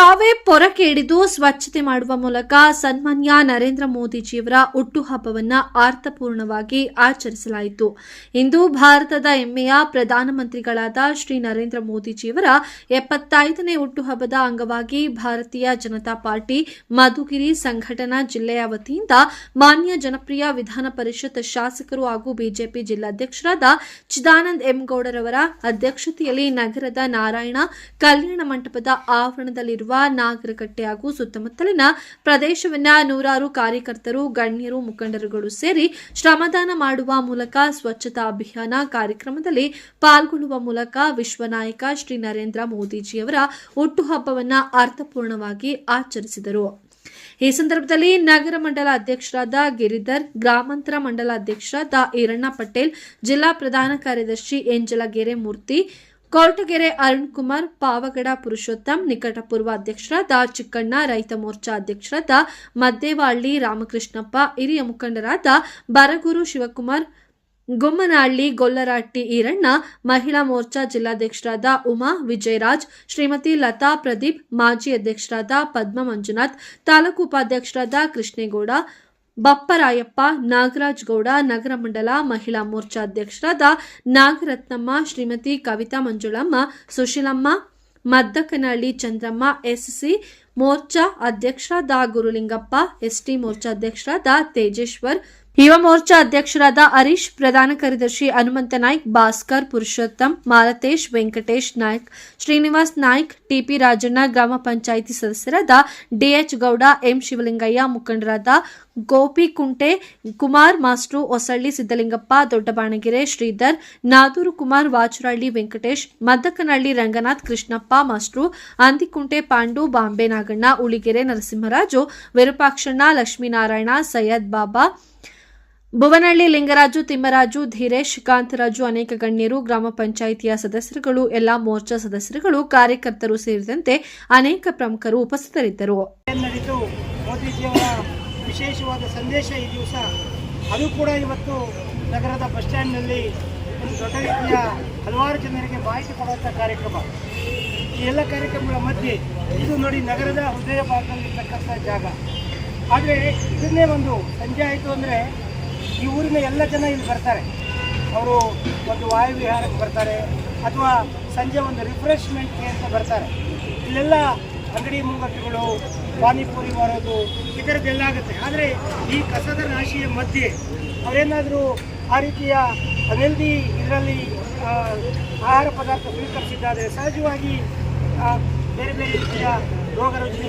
ತಾವೇ ಪೊರಕೆ ಹಿಡಿದು ಸ್ವಚ್ಛತೆ ಮಾಡುವ ಮೂಲಕ ಸನ್ಮಾನ್ಯ ನರೇಂದ್ರ ಮೋದಿಜಿಯವರ ಹುಟ್ಟುಹಬ್ಬವನ್ನ ಅರ್ಥಪೂರ್ಣವಾಗಿ ಆಚರಿಸಲಾಯಿತು. ಇಂದು ಭಾರತದ ಹೆಮ್ಮೆಯ ಪ್ರಧಾನಮಂತ್ರಿಗಳಾದ ಶ್ರೀ ನರೇಂದ್ರ ಮೋದಿಜಿಯವರ ಎಪ್ಪತ್ತೈದನೇ ಹುಟ್ಟುಹಬ್ಬದ ಅಂಗವಾಗಿ ಭಾರತೀಯ ಜನತಾ ಪಾರ್ಟಿ ಮಧುಗಿರಿ ಸಂಘಟನಾ ಜಿಲ್ಲೆಯ ವತಿಯಿಂದ ಮಾನ್ಯ ಜನಪ್ರಿಯ ವಿಧಾನ ಪರಿಷತ್ ಶಾಸಕರು ಹಾಗೂ ಬಿಜೆಪಿ ಜಿಲ್ಲಾಧ್ಯಕ್ಷರಾದ ಚಿದಾನಂದ್ ಎಂಗೌಡರವರ ಅಧ್ಯಕ್ಷತೆಯಲ್ಲಿ ನಗರದ ನಾರಾಯಣ ಕಲ್ಯಾಣ ಮಂಟಪದ ಆವರಣದಲ್ಲಿರುವ ನಾಗರಕಟ್ಟೆ ಹಾಗೂ ಸುತ್ತಮುತ್ತಲಿನ ಪ್ರದೇಶವನ್ನ ನೂರಾರು ಕಾರ್ಯಕರ್ತರು, ಗಣ್ಯರು, ಮುಖಂಡರುಗಳು ಸೇರಿ ಶ್ರಮದಾನ ಮಾಡುವ ಮೂಲಕ ಸ್ವಚ್ಛತಾ ಅಭಿಯಾನ ಕಾರ್ಯಕ್ರಮದಲ್ಲಿ ಪಾಲ್ಗೊಳ್ಳುವ ಮೂಲಕ ವಿಶ್ವ ನಾಯಕ ಶ್ರೀ ನರೇಂದ್ರ ಮೋದಿಜಿಯವರ ಹುಟ್ಟುಹಬ್ಬವನ್ನ ಅರ್ಥಪೂರ್ಣವಾಗಿ ಆಚರಿಸಿದರು. ಈ ಸಂದರ್ಭದಲ್ಲಿ ನಗರ ಮಂಡಲ ಅಧ್ಯಕ್ಷರಾದ ಗಿರಿಧರ್, ಗ್ರಾಮಾಂತರ ಮಂಡಲ ಅಧ್ಯಕ್ಷರಾದ ಈರಣ್ಣ ಪಟೇಲ್, ಜಿಲ್ಲಾ ಪ್ರಧಾನ ಕಾರ್ಯದರ್ಶಿ ಎಂಜಲಗೆರೆ ಮೂರ್ತಿ ಕೊರಟಗೆರೆ ಅರುಣ್ ಕುಮಾರ್, ಪಾವಗಡ ಪುರುಷೋತ್ತಮ್, ನಿಕಟಪೂರ್ವ ಅಧ್ಯಕ್ಷರಾದ ಚಿಕ್ಕಣ್ಣ, ರೈತ ಮೋರ್ಚಾ ಅಧ್ಯಕ್ಷರಾದ ಮದ್ದೇವಾಳ್ಳಿ, ರಾಮಕೃಷ್ಣಪ್ಪ, ಹಿರಿಯ ಮುಖಂಡರಾದ ಬರಗೂರು ಶಿವಕುಮಾರ್, ಗೊಮ್ಮನಹಳ್ಳಿ ಗೊಲ್ಲರಾಟ್ಟಿ ಈರಣ್ಣ, ಮಹಿಳಾ ಮೋರ್ಚಾ ಜಿಲ್ಲಾಧ್ಯಕ್ಷರಾದ ಉಮಾ ವಿಜಯರಾಜ್, ಶ್ರೀಮತಿ ಲತಾ ಪ್ರದೀಪ್, ಮಾಜಿ ಅಧ್ಯಕ್ಷರಾದ ಪದ್ಮ ಮಂಜುನಾಥ್, ತಾಲೂಕು ಉಪಾಧ್ಯಕ್ಷರಾದ ಕೃಷ್ಣೇಗೌಡ ಬಪ್ಪರಾಯಪ್ಪ, ನಾಗರಾಜ್ ಗೌಡ, ನಗರ ಮಂಡಲ ಮಹಿಳಾ ಮೋರ್ಚಾ ಅಧ್ಯಕ್ಷರಾದ ನಾಗರತ್ನಮ್ಮ, ಶ್ರೀಮತಿ ಕವಿತಾ ಮಂಜುಳಮ್ಮ, ಸುಶೀಲಮ್ಮ, ಮದ್ದಕನಹಳ್ಳಿ ಚಂದ್ರಮ್ಮ, ಎಸ್ಸಿ ಮೋರ್ಚಾ ಅಧ್ಯಕ್ಷರಾದ ಗುರುಲಿಂಗಪ್ಪ, ಎಸ್ಟಿ ಮೋರ್ಚಾ ಅಧ್ಯಕ್ಷರಾದ ತೇಜೇಶ್ವರ್ ಯುವ ಮೋರ್ಚಾ ಅಧ್ಯಕ್ಷರಾದ ಹರೀಶ್, ಪ್ರಧಾನ ಕಾರ್ಯದರ್ಶಿ ಹನುಮಂತ ನಾಯ್ಕ್, ಭಾಸ್ಕರ್, ಪುರುಷೋತ್ತಮ್, ಮಾಲತೇಶ್, ವೆಂಕಟೇಶ್ ನಾಯ್ಕ್, ಶ್ರೀನಿವಾಸ್ ನಾಯ್ಕ್, ಟಿಪಿ ರಾಜಣ್ಣ, ಗ್ರಾಮ ಪಂಚಾಯಿತಿ ಸದಸ್ಯರಾದ ಡಿಎಚ್ ಗೌಡ, ಎಂ. ಶಿವಲಿಂಗಯ್ಯ, ಮುಖಂಡರಾದ ಗೋಪಿ ಕುಂಟೆ, ಕುಮಾರ್ ಮಾಸ್ಟ್ರು ಹೊಸಳ್ಳಿ, ಸಿದ್ದಲಿಂಗಪ್ಪ, ದೊಡ್ಡಬಾಣಗೆರೆ, ಶ್ರೀಧರ್, ನಾದೂರು ಕುಮಾರ್ ವಾಚುರಹಳ್ಳಿ ವೆಂಕಟೇಶ್, ಮದ್ದಕನಹಳ್ಳಿ ರಂಗನಾಥ್, ಕೃಷ್ಣಪ್ಪ ಮಾಸ್ಟ್ರು ಅಂದಿಕುಂಟೆ ಪಾಂಡು, ಬಾಂಬೆ ನಾಗಣ್ಣ, ಉಳಿಗೆರೆ ನರಸಿಂಹರಾಜು, ವಿರೂಪಾಕ್ಷಣ್ಣ, ಲಕ್ಷ್ಮೀನಾರಾಯಣ, ಸೈಯದ್ ಬಾಬಾ ಭುವನಹಳ್ಳಿ ಲಿಂಗರಾಜು, ತಿಮ್ಮರಾಜು, ಧೀರೇಶ್, ಕಾಂತರಾಜು ಅನೇಕ ಗಣ್ಯರು, ಗ್ರಾಮ ಪಂಚಾಯಿತಿಯ ಸದಸ್ಯರುಗಳು, ಎಲ್ಲಾ ಮೋರ್ಚಾ ಸದಸ್ಯರುಗಳು, ಕಾರ್ಯಕರ್ತರು ಸೇರಿದಂತೆ ಅನೇಕ ಪ್ರಮುಖರು ಉಪಸ್ಥಿತರಿದ್ದರು. ವಿಶೇಷವಾದ ಸಂದೇಶ ಈ ದಿವಸ. ಅದು ಕೂಡ ಇವತ್ತು ನಗರದ ಬಸ್ ಸ್ಟ್ಯಾಂಡ್ನಲ್ಲಿ ಒಂದು ದೊಡ್ಡ ರೀತಿಯ ಹಲವಾರು ಜನರಿಗೆ ಮಾಹಿತಿ ಕೊಡುವಂಥ ಕಾರ್ಯಕ್ರಮ. ಈ ಎಲ್ಲ ಕಾರ್ಯಕ್ರಮಗಳ ಮಧ್ಯೆ ಇದು ನೋಡಿ ನಗರದ ಹೃದಯ ಭಾಗದಲ್ಲಿರ್ತಕ್ಕಂಥ ಜಾಗ. ಆದರೆ ಇದನ್ನೇ ಒಂದು ಸಂಜೆ ಆಯಿತು ಅಂದರೆ ಈ ಊರಿನ ಎಲ್ಲ ಜನ ಇಲ್ಲಿ ಬರ್ತಾರೆ. ಅವರು ಒಂದು ವಾಯುವಿಹಾರಕ್ಕೆ ಬರ್ತಾರೆ ಅಥವಾ ಸಂಜೆ ಒಂದು ರಿಫ್ರೆಶ್ಮೆಂಟ್ಗೆ ಅಂತ ಬರ್ತಾರೆ. ಇಲ್ಲೆಲ್ಲ ಅಂಗಡಿ ಮುಂಗಟ್ಟುಗಳು ಪಾನಿಪುರಿ ಮಾರೋದು, ಈ ಥರದ್ದೆಲ್ಲ ಆಗುತ್ತೆ. ಆದರೆ ಈ ಕಸದ ರಾಶಿಯ ಮಧ್ಯೆ ಅವರೇನಾದರೂ ಆ ರೀತಿಯ ಹೆಲ್ದಿ ಇದರಲ್ಲಿ ಆಹಾರ ಪದಾರ್ಥ ಸ್ವೀಕರಿಸಿದ್ದಾದರೆ ಸಹಜವಾಗಿ ಬೇರೆ ಬೇರೆ ರೀತಿಯ ರೋಗ ರುಜಿನ